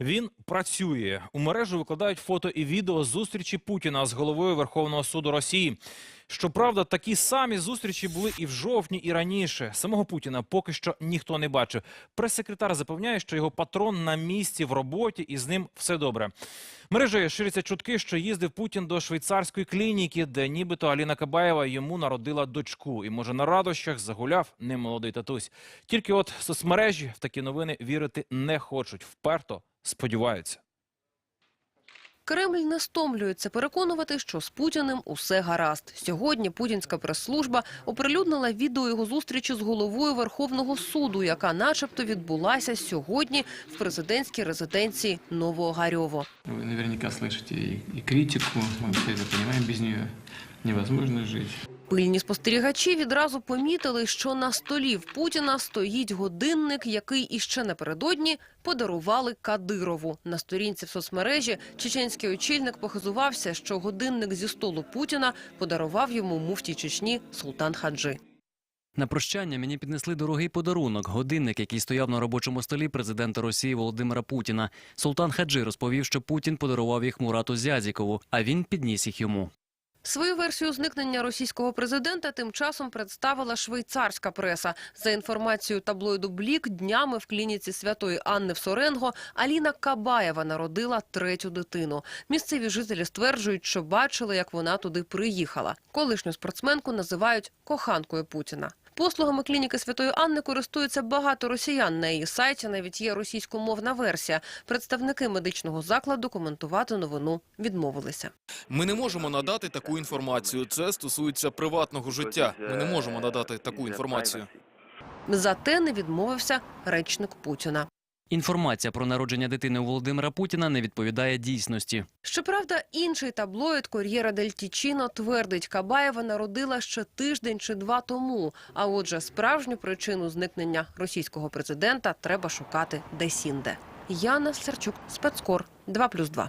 Він працює. У мережу викладають фото і відео зустрічі Путіна з головою Верховного суду Росії. Щоправда, такі самі зустрічі були і в жовтні, і раніше. Самого Путіна поки що ніхто не бачив. Прес-секретар запевняє, що його патрон на місці в роботі і з ним все добре. Мережею ширяться чутки, що їздив Путін до швейцарської клініки, де нібито Аліна Кабаєва йому народила дочку. І може на радощах загуляв немолодий татусь. Тільки от соцмережі в такі новини вірити не хочуть. Вперто сподіваються. Кремль не стомлюється переконувати, що з Путіним усе гаразд. Сьогодні путінська прес-служба оприлюднила відео його зустрічі з головою Верховного суду, яка начебто відбулася сьогодні в президентській резиденції Новоогарьово. Вы наверняка слышите и, и критику, мы все это понимаем, без нее невозможно жить. Пильні спостерігачі відразу помітили, що на столі в Путіна стоїть годинник, який іще напередодні подарували Кадирову. На сторінці в соцмережі чеченський очільник похизувався, що годинник зі столу Путіна подарував йому муфтій Чечні Султан Хаджи. На прощання мені піднесли дорогий подарунок – годинник, який стояв на робочому столі президента Росії Володимира Путіна. Султан Хаджи розповів, що Путін подарував їх Мурату Зязікову, а він підніс їх йому. Свою версію зникнення російського президента тим часом представила швейцарська преса. За інформацією таблоїду «Блік», днями в клініці Святої Анни в Соренго Аліна Кабаєва народила третю дитину. Місцеві жителі стверджують, що бачили, як вона туди приїхала. Колишню спортсменку називають коханкою Путіна. Послугами клініки Святої Анни користуються багато росіян. На її сайті навіть є російськомовна версія. Представники медичного закладу коментувати новину відмовилися. Ми не можемо надати таку інформацію. Це стосується приватного життя. Ми не можемо надати таку інформацію. Зате не відмовився речник Путіна. Інформація про народження дитини у Володимира Путіна не відповідає дійсності. Щоправда, інший таблоїд «Кор'єра дель Тічіно» твердить, Кабаєва народила ще тиждень чи два тому. А отже, справжню причину зникнення російського президента треба шукати десь інде. Яна Серчук, спецкор 2+,2.